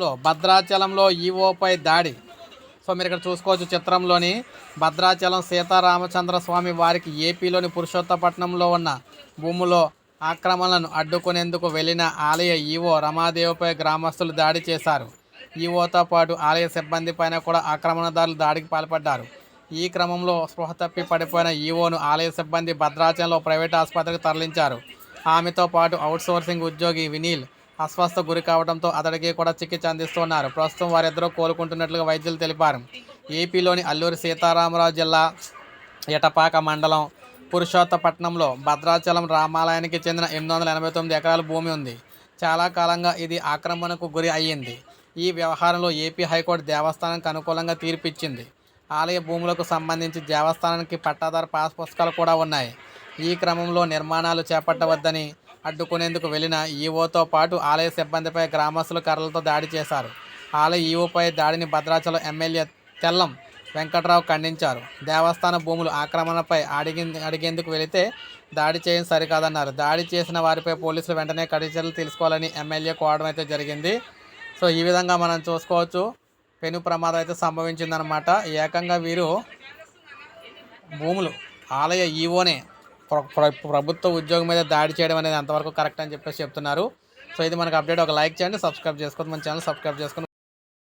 లో భద్రాచలంలో ఈవోపై దాడి. సో మీరు ఇక్కడ చూసుకోవచ్చు చిత్రంలోని భద్రాచలం సీతారామచంద్ర స్వామి వారికి ఏపీలోని పురుషోత్తపట్నంలో ఉన్న భూములో ఆక్రమణలను అడ్డుకునేందుకు వెళ్ళిన ఆలయ ఈవో రమాదేవిపై గ్రామస్తులు దాడి చేశారు. ఈవోతో పాటు ఆలయ సిబ్బంది పైన కూడా ఆక్రమణదారులు దాడికి పాల్పడ్డారు. ఈ క్రమంలో స్పృహ తప్పి పడిపోయిన ఈవోను ఆలయ సిబ్బంది భద్రాచలంలో ప్రైవేట్ ఆసుపత్రికి తరలించారు. ఆమెతో పాటు అవుట్సోర్సింగ్ ఉద్యోగి వినీల్ అస్వస్థ గురి కావడంతో అతడికి కూడా చికిత్స అందిస్తున్నారు. ప్రస్తుతం వారిద్దరూ కోలుకుంటున్నట్లుగా వైద్యులు తెలిపారు. ఏపీలోని అల్లూరి సీతారామరాజు జిల్లా ఎటపాక మండలం పురుషోత్తపట్నంలో భద్రాచలం రామాలయానికి చెందిన ఎనిమిది వందల ఎనభై తొమ్మిది ఎకరాల భూమి ఉంది. చాలా కాలంగా ఇది ఆక్రమణకు గురి అయ్యింది. ఈ వ్యవహారంలో ఏపీ హైకోర్టు దేవస్థానానికి అనుకూలంగా తీర్పిచ్చింది. ఆలయ భూములకు సంబంధించి దేవస్థానానికి పట్టాదారు పాస్ పుస్తకాలు కూడా ఉన్నాయి. ఈ క్రమంలో నిర్మాణాలు చేపట్టవద్దని అడ్డుకునేందుకు వెళ్ళిన ఈవోతో పాటు ఆలయ సిబ్బందిపై గ్రామస్తులు కర్రలతో దాడి చేశారు. ఆలయ ఈవోపై దాడిని భద్రాచలం ఎమ్మెల్యే తెల్లం వెంకట్రావు ఖండించారు. దేవస్థాన భూములు ఆక్రమణపై అడిగి అడిగేందుకు వెళితే దాడి చేయడం సరికాదన్నారు. దాడి చేసిన వారిపై పోలీసులు వెంటనే కఠిన చర్యలు తీసుకోవాలని ఎమ్మెల్యే కోవడం అయితే జరిగింది. సో ఈ విధంగా మనం చూసుకోవచ్చు. పెను ప్రమాదం అయితే సంభవించిందనమాట ఏకంగా వీరు భూములు ఆలయ ఈవోనే ప్రభుత్వ ఉద్యోగం మీద దాడి చేయడం అనేది అంతవరకు కరెక్ట్ అని చెప్పేసి చెప్తున్నారు. సో ఇది మనకు అప్డేట్. ఒక లైక్ చేయండి సబ్స్క్రైబ్ చేసుకోండి. మన ఛానల్ సబ్స్క్రైబ్ చేసుకొని